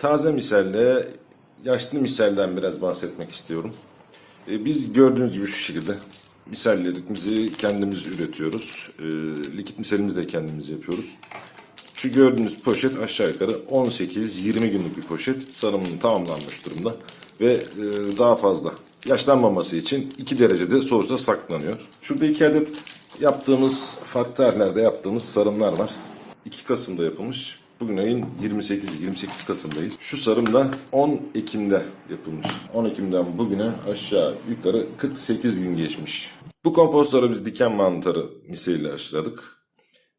taze misalle yaşlı misalden biraz bahsetmek istiyorum. Ee, Biz gördüğünüz gibi şu şekilde misallerimizi kendimiz üretiyoruz. Ee, Likit misalimizi de kendimiz yapıyoruz. Şu gördüğünüz poşet aşağı yukarı 18-20 günlük bir poşet. Sarımının tamamlanmış durumda. Ve e, daha fazla yaşlanmaması için 2 derecede soğukta saklanıyor. Şurada 2 adet yaptığımız, farklı tarihlerde yaptığımız sarımlar var. 2 Kasım'da yapılmış. Bugün ayın 28 28 Kasım'dayız. Şu sarım da 10 Ekim'de yapılmış. 10 Ekim'den bugüne aşağı yukarı 48 gün geçmiş. Bu kompostları biz diken mantarı misaliyle aşıladık.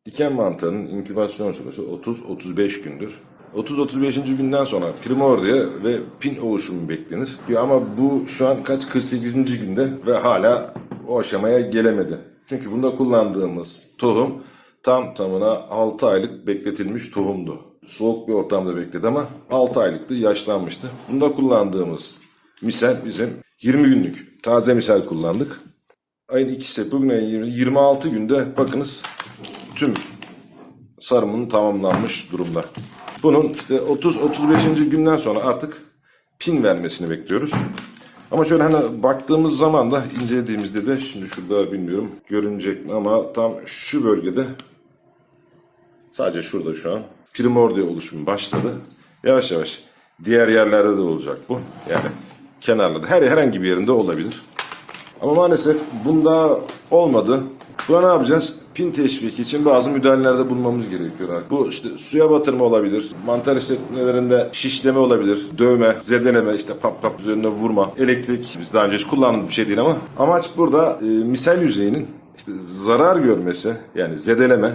Diken mantarının inkübasyon süresi 30-35 gündür. 30-35. günden sonra primordiya ve pin oluşumu beklenir. Ama bu şu an kaç 48. günde ve hala o aşamaya gelemedi. Çünkü bunda kullandığımız tohum tam tamına 6 aylık bekletilmiş tohumdu. Soğuk bir ortamda bekledi ama 6 aylıktı, yaşlanmıştı. Bunda kullandığımız misal bizim 20 günlük taze misal kullandık. Ayın ikisi bugün ayın 20, 26 günde bakınız tüm sarımın tamamlanmış durumda. Bunun işte 30-35. günden sonra artık pin vermesini bekliyoruz. Ama şöyle hani baktığımız zaman da incelediğimizde de şimdi şurada bilmiyorum görünecek mi ama tam şu bölgede sadece şurada şu an primordial oluşumu başladı. Yavaş yavaş diğer yerlerde de olacak bu. Yani kenarlarda her herhangi bir yerinde olabilir. Ama maalesef bunda olmadı. Buna ne yapacağız? Pin teşviki için bazı müdahalelerde bulunmamız gerekiyor. Bu işte suya batırma olabilir, mantar işletmelerinde şişleme olabilir, dövme, zedeleme, işte pap pap üzerine vurma, elektrik. Biz daha önce hiç kullandığımız bir şey değil ama amaç burada e, misal yüzeyinin işte zarar görmesi yani zedeleme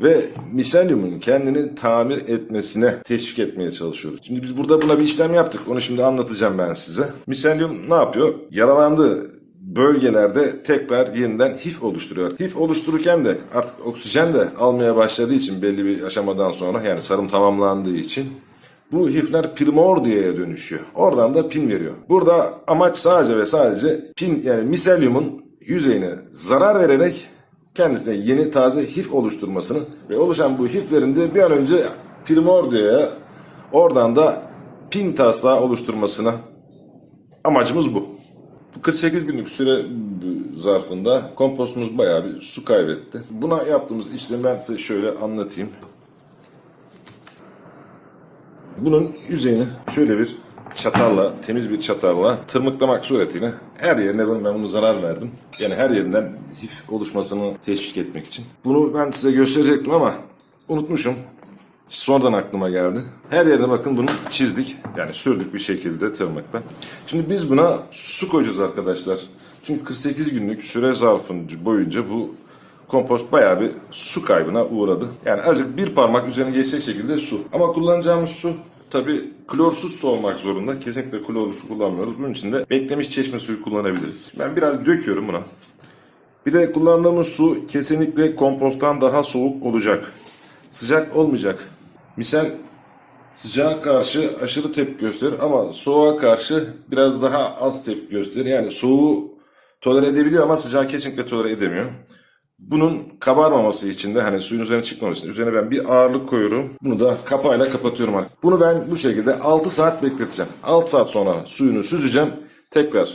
ve miselyumun kendini tamir etmesine teşvik etmeye çalışıyoruz. Şimdi biz burada buna bir işlem yaptık. Onu şimdi anlatacağım ben size. Miselyum ne yapıyor? Yaralandığı bölgelerde tekrar yeniden hif oluşturuyor. Hif oluştururken de artık oksijen de almaya başladığı için belli bir aşamadan sonra yani sarım tamamlandığı için bu hifler primordiyaya dönüşüyor. Oradan da pin veriyor. Burada amaç sadece ve sadece pin yani miselyumun yüzeyine zarar vererek kendisine yeni taze hif oluşturmasını ve oluşan bu hiflerin de bir an önce primordiyaya oradan da pin taslağı oluşturmasına amacımız bu. Bu 48 günlük süre zarfında kompostumuz bayağı bir su kaybetti. Buna yaptığımız işlemi ben size şöyle anlatayım. Bunun yüzeyini şöyle bir çatalla, temiz bir çatalla tırmıklamak suretiyle her yerine ben, bunu zarar verdim. Yani her yerinden hif oluşmasını teşvik etmek için. Bunu ben size gösterecektim ama unutmuşum. Sonradan aklıma geldi. Her yerine bakın bunu çizdik. Yani sürdük bir şekilde tırmıkla. Şimdi biz buna su koyacağız arkadaşlar. Çünkü 48 günlük süre zarfın boyunca bu kompost bayağı bir su kaybına uğradı. Yani azıcık bir parmak üzerine geçecek şekilde su. Ama kullanacağımız su tabi klorsuz su olmak zorunda. Kesinlikle klorlu su kullanmıyoruz. Bunun için de beklemiş çeşme suyu kullanabiliriz. Ben biraz döküyorum buna. Bir de kullandığımız su kesinlikle komposttan daha soğuk olacak. Sıcak olmayacak. Misal sıcağa karşı aşırı tepki gösterir ama soğuğa karşı biraz daha az tepki gösterir. Yani soğuğu tolere edebiliyor ama sıcağı kesinlikle tolere edemiyor. Bunun kabarmaması için de hani suyun üzerine çıkmaması için üzerine ben bir ağırlık koyuyorum. Bunu da kapağıyla kapatıyorum. artık. Bunu ben bu şekilde 6 saat bekleteceğim. 6 saat sonra suyunu süzeceğim. Tekrar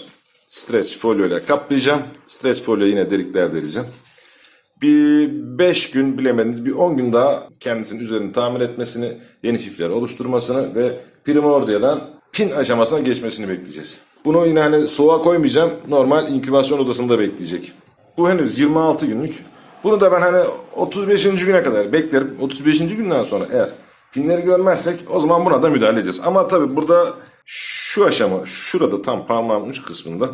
streç folyo ile kaplayacağım. Streç folyo yine delikler deleceğim. Bir 5 gün bilemediniz bir 10 gün daha kendisinin üzerini tamir etmesini, yeni hifler oluşturmasını ve primordiyadan pin aşamasına geçmesini bekleyeceğiz. Bunu yine hani soğuğa koymayacağım. Normal inkübasyon odasında bekleyecek. Bu henüz 26 günlük. Bunu da ben hani 35. güne kadar beklerim. 35. günden sonra eğer pinleri görmezsek o zaman buna da müdahale edeceğiz. Ama tabii burada şu aşama şurada tam parmağımın uç kısmında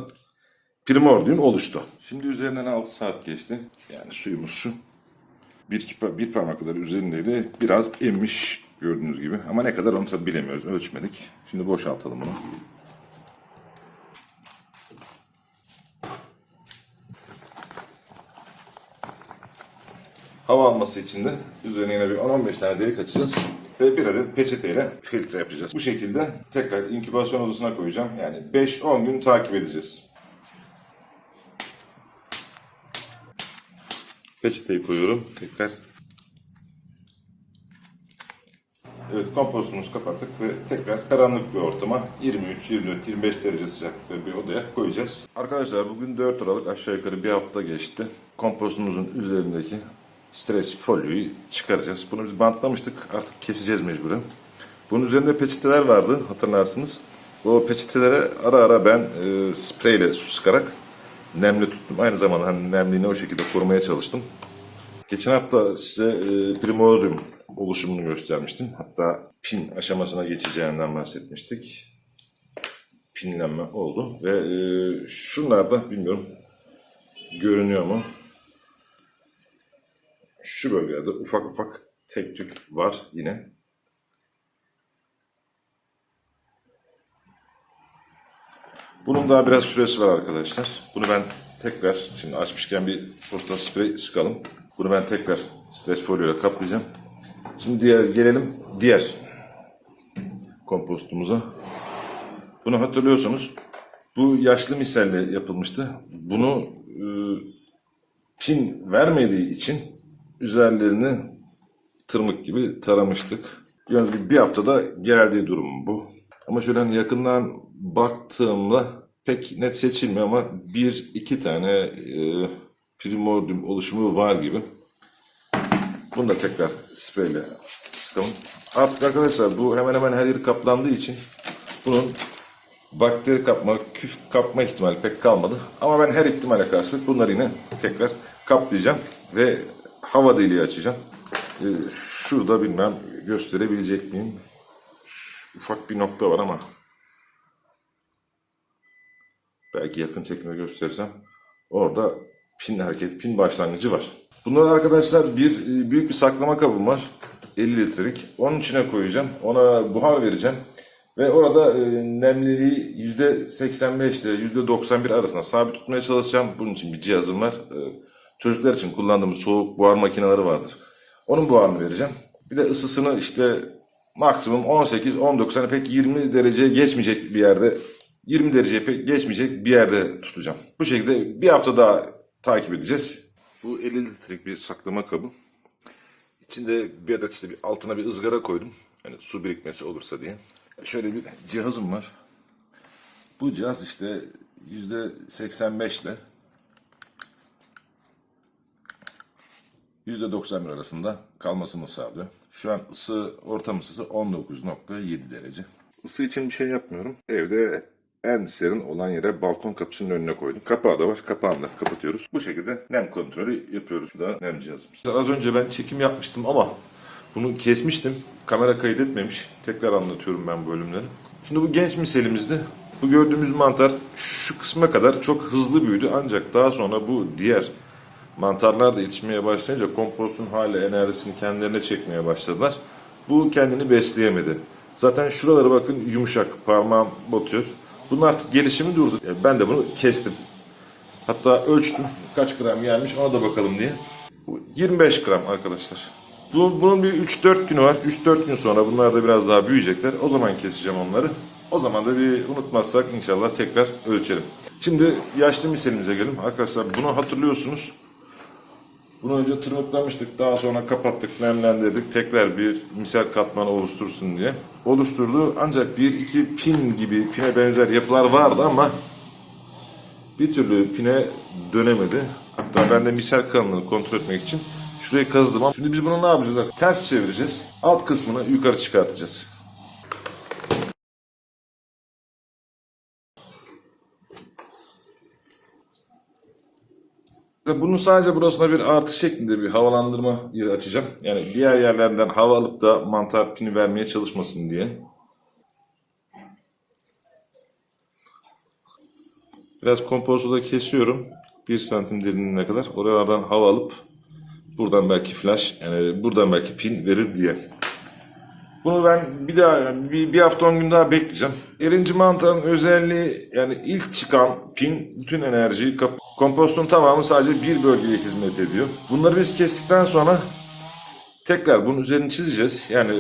primordium oluştu. Şimdi üzerinden 6 saat geçti. Yani suyumuz şu. Bir, bir parmak kadar üzerindeydi. Biraz emmiş gördüğünüz gibi. Ama ne kadar onu tabii bilemiyoruz. Ölçmedik. Şimdi boşaltalım bunu. Hava alması için de üzerine yine bir 10-15 tane delik açacağız. Ve bir adet peçeteyle filtre yapacağız. Bu şekilde tekrar inkübasyon odasına koyacağım. Yani 5-10 gün takip edeceğiz. Peçeteyi koyuyorum tekrar. Evet kompostumuzu kapattık ve tekrar karanlık bir ortama 23, 24, 25 derece sıcaklıkta bir odaya koyacağız. Arkadaşlar bugün 4 Aralık aşağı yukarı bir hafta geçti. Kompostumuzun üzerindeki streç folyoyu çıkaracağız. Bunu biz bantlamıştık artık keseceğiz mecburen. Bunun üzerinde peçeteler vardı hatırlarsınız. O peçetelere ara ara ben e, spreyle su sıkarak nemli tuttum. Aynı zamanda hani nemliğini o şekilde korumaya çalıştım. Geçen hafta size e, primordium oluşumunu göstermiştim. Hatta pin aşamasına geçeceğinden bahsetmiştik. Pinlenme oldu ve e, şunlar da bilmiyorum görünüyor mu? Şu bölgelerde ufak ufak tek tük var yine. Bunun daha biraz süresi var arkadaşlar. Bunu ben tekrar şimdi açmışken bir fırtına sprey sıkalım. Bunu ben tekrar streç folyoyla kaplayacağım. Şimdi diğer gelelim diğer kompostumuza. Bunu hatırlıyorsanız bu yaşlı miselle yapılmıştı. Bunu e, pin vermediği için üzerlerini tırmık gibi taramıştık. Gördüğünüz gibi bir haftada geldiği durum bu. Ama şöyle hani yakından baktığımda pek net seçilmiyor ama bir iki tane e, primordium oluşumu var gibi. Bunu da tekrar spreyle sıkalım. Artık arkadaşlar bu hemen hemen her yeri kaplandığı için bunun bakteri kapma, küf kapma ihtimali pek kalmadı. Ama ben her ihtimale karşı bunları yine tekrar kaplayacağım ve hava deliği açacağım. Ee, şurada bilmem gösterebilecek miyim? Ufak bir nokta var ama belki yakın çekimde gösterirsem orada pin hareket, pin başlangıcı var. Bunlar arkadaşlar bir e, büyük bir saklama kabım var. 50 litrelik. Onun içine koyacağım. Ona buhar vereceğim. Ve orada e, nemliliği %85 ile %91 arasında sabit tutmaya çalışacağım. Bunun için bir cihazım var. E, çocuklar için kullandığımız soğuk buhar makineleri vardır. Onun buharını vereceğim. Bir de ısısını işte maksimum 18-19 hani pek 20 dereceye geçmeyecek bir yerde 20 dereceye pek geçmeyecek bir yerde tutacağım. Bu şekilde bir hafta daha takip edeceğiz. Bu 50 litrelik bir saklama kabı. İçinde bir adet işte bir altına bir ızgara koydum. Yani su birikmesi olursa diye. Şöyle bir cihazım var. Bu cihaz işte %85 ile %91 arasında kalmasını sağlıyor. Şu an ısı, ortam ısısı 19.7 derece. Isı için bir şey yapmıyorum. Evde en serin olan yere balkon kapısının önüne koydum. Kapağı da var. Kapağını da kapatıyoruz. Bu şekilde nem kontrolü yapıyoruz. Şu da nem cihazımız. Az önce ben çekim yapmıştım ama bunu kesmiştim. Kamera kaydetmemiş. Tekrar anlatıyorum ben bölümleri. Şimdi bu genç miselimizde bu gördüğümüz mantar şu kısma kadar çok hızlı büyüdü. Ancak daha sonra bu diğer mantarlar da yetişmeye başlayınca kompostun hali enerjisini kendilerine çekmeye başladılar. Bu kendini besleyemedi. Zaten şuralara bakın yumuşak parmağım batıyor. Bunun artık gelişimi durdu. Ben de bunu kestim. Hatta ölçtüm kaç gram gelmiş ona da bakalım diye. Bu 25 gram arkadaşlar. Bu, bunun bir 3-4 günü var. 3-4 gün sonra bunlar da biraz daha büyüyecekler. O zaman keseceğim onları. O zaman da bir unutmazsak inşallah tekrar ölçelim. Şimdi yaşlı miselimize gelelim. Arkadaşlar bunu hatırlıyorsunuz. Bunu önce tırmıklamıştık. Daha sonra kapattık, nemlendirdik. Tekrar bir misal katmanı oluştursun diye. Oluşturdu. Ancak bir iki pin gibi pine benzer yapılar vardı ama bir türlü pine dönemedi. Hatta ben de misal kalınlığını kontrol etmek için şurayı kazıdım. ama Şimdi biz bunu ne yapacağız? Ters çevireceğiz. Alt kısmını yukarı çıkartacağız. Ve Bunun sadece burasına bir artı şeklinde bir havalandırma yeri açacağım. Yani diğer yerlerden hava alıp da mantar pini vermeye çalışmasın diye. Biraz kompostu da kesiyorum. 1 santim derinliğine kadar. Oralardan hava alıp buradan belki flash yani buradan belki pin verir diye. Bunu ben bir daha yani bir, bir hafta on gün daha bekleyeceğim. Erinci mantarın özelliği yani ilk çıkan pin bütün enerjiyi kap kompostun tamamı sadece bir bölgeye hizmet ediyor. Bunları biz kestikten sonra tekrar bunun üzerini çizeceğiz. Yani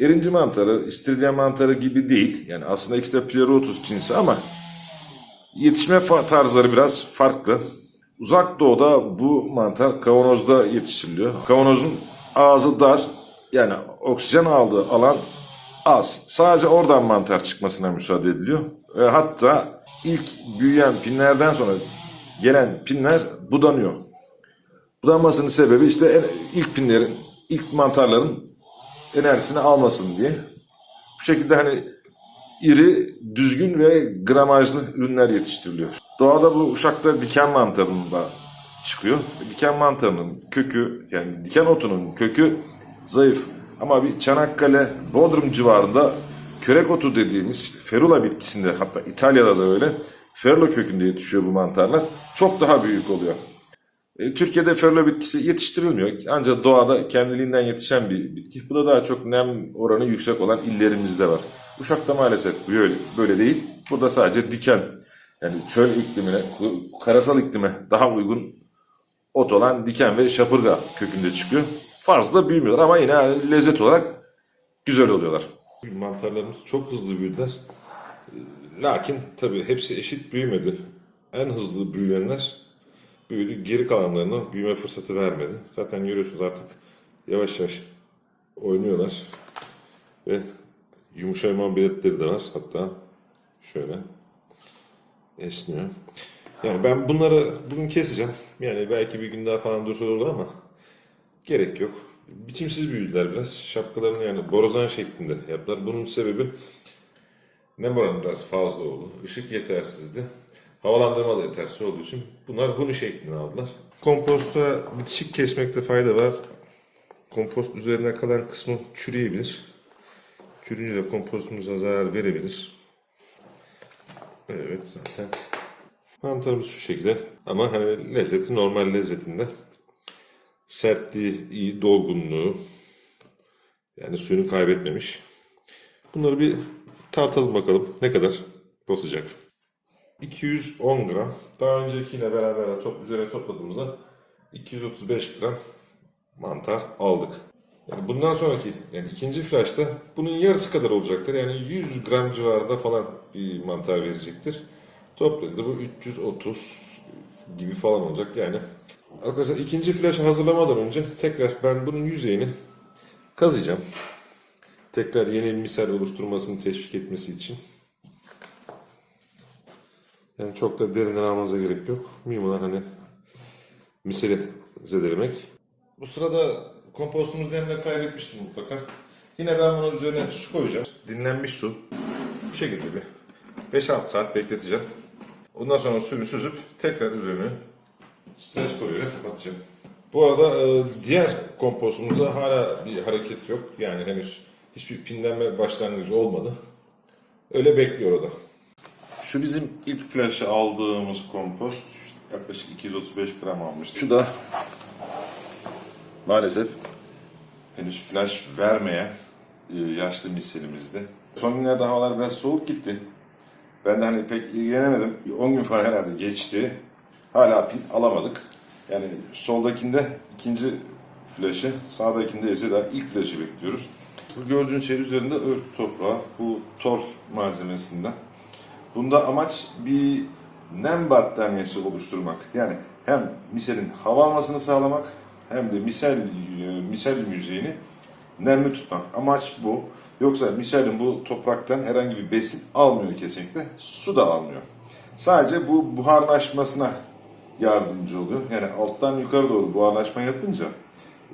erinci mantarı, istiridye mantarı gibi değil. Yani aslında ikisi de Pleurotus cinsi ama yetişme tarzları biraz farklı. Uzak doğuda bu mantar kavanozda yetiştiriliyor. Kavanozun ağzı dar, Yani oksijen aldığı alan az. Sadece oradan mantar çıkmasına müsaade ediliyor. Ve hatta ilk büyüyen pinlerden sonra gelen pinler budanıyor. Budanmasının sebebi işte ilk pinlerin, ilk mantarların enerjisini almasın diye. Bu şekilde hani iri, düzgün ve gramajlı ürünler yetiştiriliyor. Doğada bu uşakta diken mantarında çıkıyor. Diken mantarının kökü yani diken otunun kökü zayıf. Ama bir Çanakkale, Bodrum civarında körek otu dediğimiz işte ferula bitkisinde hatta İtalya'da da öyle ferula kökünde yetişiyor bu mantarlar. Çok daha büyük oluyor. E, Türkiye'de ferula bitkisi yetiştirilmiyor. Ancak doğada kendiliğinden yetişen bir bitki. Bu da daha çok nem oranı yüksek olan illerimizde var. Uşak'ta maalesef böyle, böyle değil. Burada sadece diken yani çöl iklimine, karasal iklime daha uygun ot olan diken ve şapırga kökünde çıkıyor. Fazla büyümüyorlar ama yine lezzet olarak güzel oluyorlar. Mantarlarımız çok hızlı büyüdüler. Lakin tabii hepsi eşit büyümedi. En hızlı büyüyenler büyüdü. Geri kalanlarına büyüme fırsatı vermedi. Zaten görüyorsunuz artık yavaş yavaş oynuyorlar. Ve yumuşama belirtileri de var. Hatta şöyle esniyor. Yani ben bunları bugün keseceğim. Yani belki bir gün daha falan dursa olur ama gerek yok. Biçimsiz büyüdüler biraz. Şapkalarını yani borazan şeklinde yaptılar. Bunun sebebi nem oranı biraz fazla oldu. Işık yetersizdi. Havalandırma da yetersiz olduğu için bunlar huni şeklini aldılar. Komposta bitişik kesmekte fayda var. Kompost üzerine kalan kısmı çürüyebilir. Çürüyünce de kompostumuza zarar verebilir. Evet zaten. Mantarımız şu şekilde. Ama hani lezzeti normal lezzetinde. Sertliği dolgunluğu. Yani suyunu kaybetmemiş. Bunları bir tartalım bakalım ne kadar basacak. 210 gram. Daha öncekiyle beraber top, üzerine topladığımızda 235 gram mantar aldık. Yani bundan sonraki yani ikinci flash'ta bunun yarısı kadar olacaktır. Yani 100 gram civarında falan bir mantar verecektir. Toplamda bu 330 gibi falan olacak yani. Arkadaşlar ikinci flash'ı hazırlamadan önce tekrar ben bunun yüzeyini kazıyacağım. Tekrar yeni bir misal oluşturmasını teşvik etmesi için. Yani çok da derinden almanıza gerek yok. Mühim hani misali zedelemek. Bu sırada kompostumuz yerine kaybetmiştim mutlaka. Yine ben bunun üzerine su koyacağım. Dinlenmiş su. Bu şekilde bir 5-6 saat bekleteceğim. Ondan sonra suyunu süzüp tekrar üzerine stres koyuyla kapatacağım. Bu arada e, diğer kompostumuzda hala bir hareket yok. Yani henüz hiçbir pinlenme başlangıcı olmadı. Öyle bekliyor o da. Şu bizim ilk flash'ı aldığımız kompost yaklaşık 235 gram almıştı. Şu da maalesef henüz flash vermeyen e, yaşlı miselimizdi. Son günlerde havalar biraz soğuk gitti. Ben de hani pek ilgilenemedim. Bir 10 gün falan herhalde geçti. Hala pil alamadık. Yani soldakinde ikinci flaşı, sağdakinde ise daha ilk flaşı bekliyoruz. Bu gördüğünüz şey üzerinde örtü toprağı. Bu torf malzemesinden. Bunda amaç bir nem battaniyesi oluşturmak. Yani hem miselin hava almasını sağlamak hem de misel misel yüzeyini nemli tutmak. Amaç bu. Yoksa miselin bu topraktan herhangi bir besin almıyor kesinlikle. Su da almıyor. Sadece bu buharlaşmasına yardımcı oluyor. Yani alttan yukarı doğru buharlaşma yapınca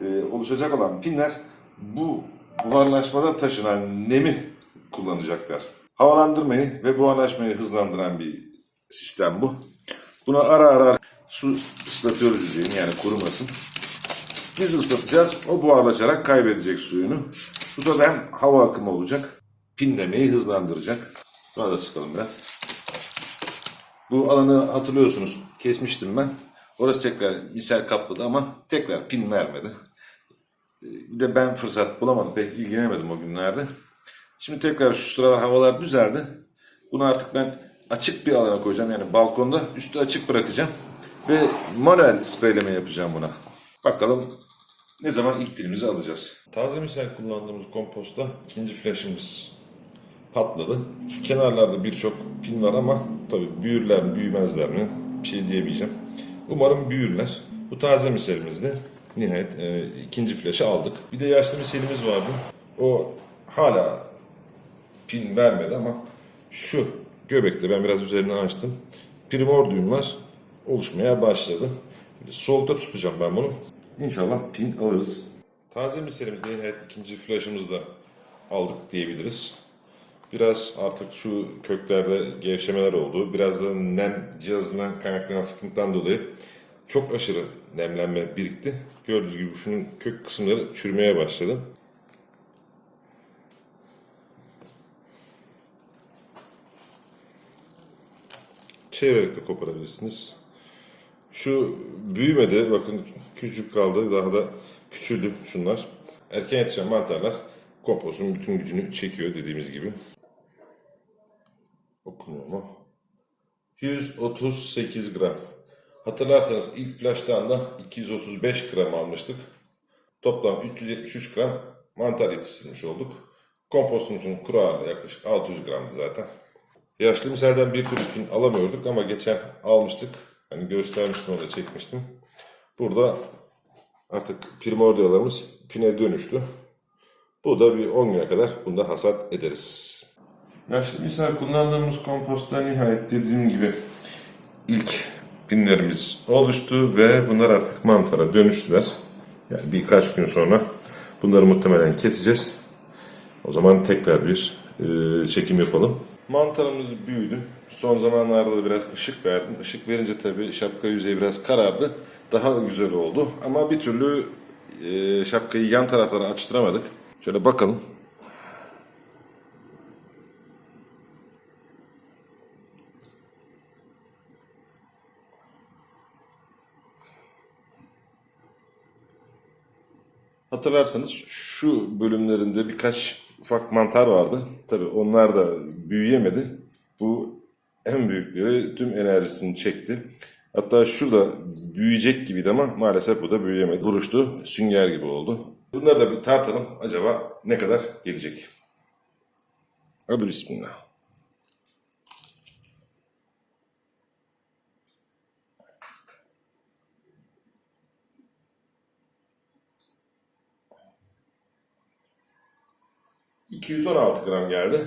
e, oluşacak olan pinler bu buharlaşmada taşınan nemi kullanacaklar. Havalandırmayı ve buharlaşmayı hızlandıran bir sistem bu. Buna ara ara su ıslatıyoruz yüzeyini yani kurumasın. Biz ıslatacağız. O buharlaşarak kaybedecek suyunu. Bu da hem hava akımı olacak. Pinlemeyi hızlandıracak. Buna da sıkalım biraz. Bu alanı hatırlıyorsunuz. Kesmiştim ben. Orası tekrar misal kapladı ama tekrar pin vermedi. Bir de ben fırsat bulamadım. Pek ilgilenemedim o günlerde. Şimdi tekrar şu sıralar havalar düzeldi. Bunu artık ben açık bir alana koyacağım. Yani balkonda üstü açık bırakacağım. Ve manuel spreyleme yapacağım buna. Bakalım ne zaman ilk pilimizi alacağız. Taze misal kullandığımız komposta ikinci flashımız patladı. Şu kenarlarda birçok pin var ama tabii büyürler mi büyümezler mi bir şey diyemeyeceğim. Umarım büyürler. Bu taze misalimizdi. Nihayet e, ikinci flaşı aldık. Bir de yaşlı miselimiz vardı. O hala pin vermedi ama şu göbekte ben biraz üzerine açtım. Primordium var. Oluşmaya başladı. Solda tutacağım ben bunu. İnşallah pin alırız. Taze miserimizi nihayet ikinci flaşımızı aldık diyebiliriz. Biraz artık şu köklerde gevşemeler oldu. Biraz da nem cihazından kaynaklanan sıkıntıdan dolayı çok aşırı nemlenme birikti. Gördüğünüz gibi şunun kök kısımları çürümeye başladı. Çevirerek de koparabilirsiniz. Şu büyümedi. Bakın küçük kaldı. Daha da küçüldü şunlar. Erken yetişen mantarlar kompostun bütün gücünü çekiyor dediğimiz gibi. Okunuyor mu? 138 gram. Hatırlarsanız ilk flash'tan da 235 gram almıştık. Toplam 373 gram mantar yetiştirmiş olduk. Kompostumuzun kuru ağırlığı yaklaşık 600 gramdı zaten. Yaşlı misalden bir türlü pin alamıyorduk ama geçen almıştık. Hani göstermiştim orada çekmiştim. Burada artık primordiyalarımız pine dönüştü. Bu da bir 10 güne kadar bunda hasat ederiz. Yaşlı misal kullandığımız kompostta nihayet dediğim gibi ilk pinlerimiz oluştu ve bunlar artık mantara dönüştüler. Yani birkaç gün sonra bunları muhtemelen keseceğiz. O zaman tekrar bir e, çekim yapalım. Mantarımız büyüdü. Son zamanlarda da biraz ışık verdim. Işık verince tabii şapka yüzeyi biraz karardı. Daha güzel oldu. Ama bir türlü e, şapkayı yan taraflara açtıramadık. Şöyle bakalım. Hatırlarsanız şu bölümlerinde birkaç ufak mantar vardı. Tabii onlar da büyüyemedi. Bu en büyükleri tüm enerjisini çekti. Hatta şurada büyüyecek gibiydi ama maalesef bu da büyüyemedi. Buruştu, sünger gibi oldu. Bunları da bir tartalım. Acaba ne kadar gelecek? Hadi bismillah. ...216 gram geldi.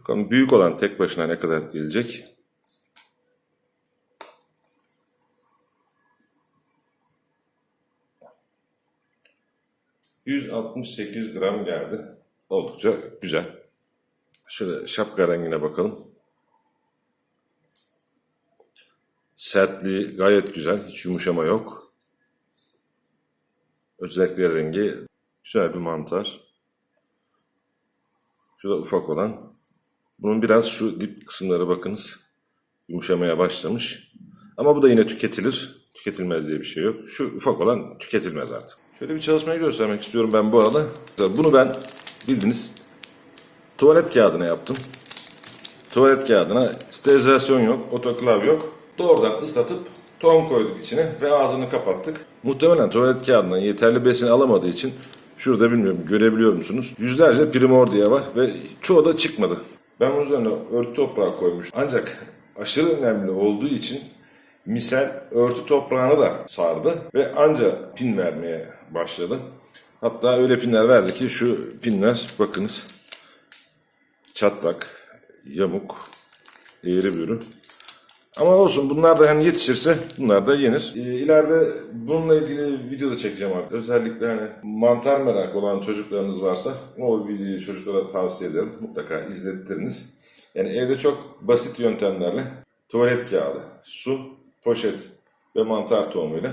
Bakalım büyük olan tek başına ne kadar gelecek? ...168 gram geldi. Oldukça güzel. Şöyle şapka rengine bakalım. Sertliği gayet güzel. Hiç yumuşama yok. Özellikle rengi güzel bir mantar. Şurada ufak olan. Bunun biraz şu dip kısımlara bakınız. Yumuşamaya başlamış. Ama bu da yine tüketilir. Tüketilmez diye bir şey yok. Şu ufak olan tüketilmez artık. Şöyle bir çalışmayı göstermek istiyorum ben bu arada. Bunu ben bildiniz tuvalet kağıdına yaptım. Tuvalet kağıdına sterilizasyon yok, otoklav yok. Doğrudan ıslatıp tohum koyduk içine ve ağzını kapattık. Muhtemelen tuvalet kağıdından yeterli besin alamadığı için şurada bilmiyorum görebiliyor musunuz? Yüzlerce primordiya var ve çoğu da çıkmadı. Ben bunun üzerine örtü toprağı koymuş. Ancak aşırı önemli olduğu için misal örtü toprağını da sardı ve anca pin vermeye başladı. Hatta öyle pinler verdi ki şu pinler bakınız çatlak, yamuk, eğri büğrü. Ama olsun bunlar da hani yetişirse bunlar da yenir. Ee, ileride bununla ilgili video da çekeceğim artık. Özellikle hani mantar merak olan çocuklarınız varsa o videoyu çocuklara tavsiye ederim. Mutlaka izlettiriniz. Yani evde çok basit yöntemlerle tuvalet kağıdı, su, poşet ve mantar tohumuyla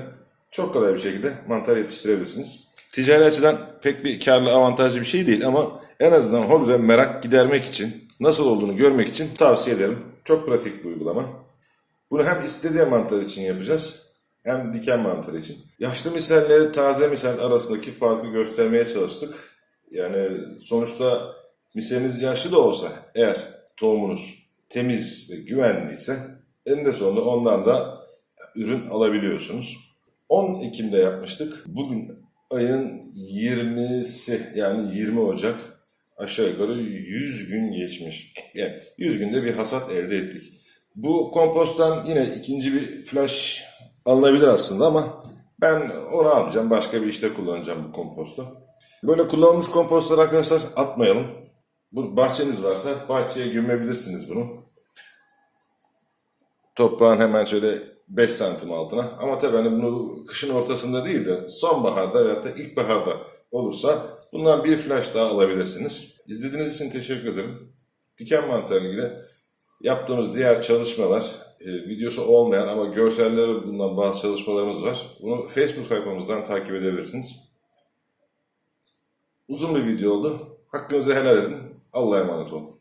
çok kolay bir şekilde mantar yetiştirebilirsiniz. Ticari açıdan pek bir karlı avantajlı bir şey değil ama en azından hobi ve merak gidermek için, nasıl olduğunu görmek için tavsiye ederim. Çok pratik bir uygulama. Bunu hem istediği mantar için yapacağız, hem diken mantarı için. Yaşlı misalle taze misal arasındaki farkı göstermeye çalıştık. Yani sonuçta misaliniz yaşlı da olsa eğer tohumunuz temiz ve güvenliyse eninde sonunda ondan da ürün alabiliyorsunuz. 10 Ekim'de yapmıştık. Bugün ayın 20'si yani 20 Ocak aşağı yukarı 100 gün geçmiş. Yani 100 günde bir hasat elde ettik. Bu komposttan yine ikinci bir flash alınabilir aslında ama ben onu almayacağım. Başka bir işte kullanacağım bu kompostu. Böyle kullanılmış kompostları arkadaşlar atmayalım. Bu bahçeniz varsa bahçeye gömebilirsiniz bunu. Toprağın hemen şöyle 5 santim altına. Ama tabii hani bunu kışın ortasında değil de sonbaharda veyahut da ilkbaharda olursa bundan bir flash daha alabilirsiniz. İzlediğiniz için teşekkür ederim. Diken mantarı ilgili yaptığımız diğer çalışmalar, e, videosu olmayan ama görselleri bulunan bazı çalışmalarımız var. Bunu Facebook sayfamızdan takip edebilirsiniz. Uzun bir video oldu. Hakkınızı helal edin. Allah'a emanet olun.